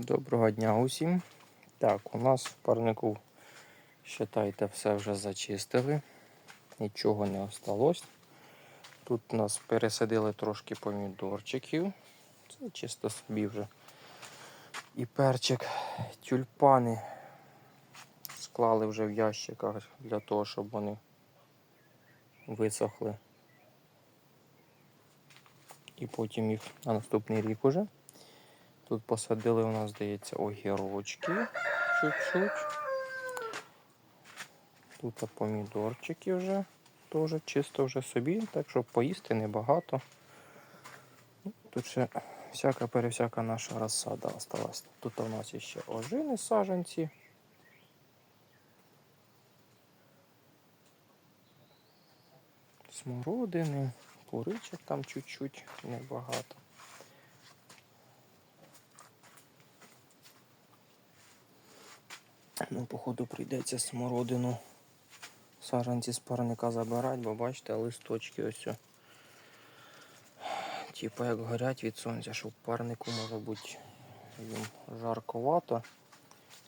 Доброго дня усім. Так, у нас в парнику, вважайте, все вже зачистили. Нічого не осталось. Тут у нас пересадили трошки помідорчиків. Це чисто собі вже. І перчик. Тюльпани склали вже в ящиках для того, щоб вони висохли. І потім їх на наступний рік уже. Тут посадили у нас, здається, огірочки чуть-чуть. Тут помідорчики вже теж чисто вже собі, так що поїсти небагато. Ну, Тут ще всяка пересяка наша розсада осталась. Тут у нас ще ожини саженці. Смородини, куричок там чуть-чуть небагато. Ну, походу, прийдеться смородину саджанці з парника забирати, бо бачите, листочки ось. о. Типа як горять від сонця, що парнику може бути їм жарковато.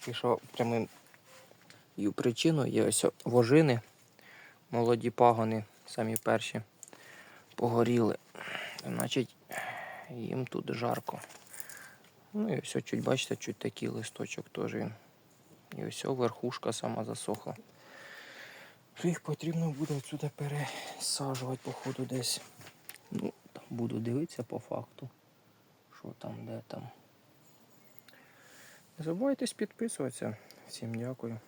І що прямим причиною є ось вожини, молоді пагони, самі перші погоріли. Значить, їм тут жарко. Ну і все, чуть бачите, чуть такий листочок теж він. І ось верхушка сама засохла. Їх потрібно буде отсюди пересаджувати, походу, десь. Ну, буду дивитися по факту. Що там, де там. Не забувайтесь підписуватися. Всім дякую.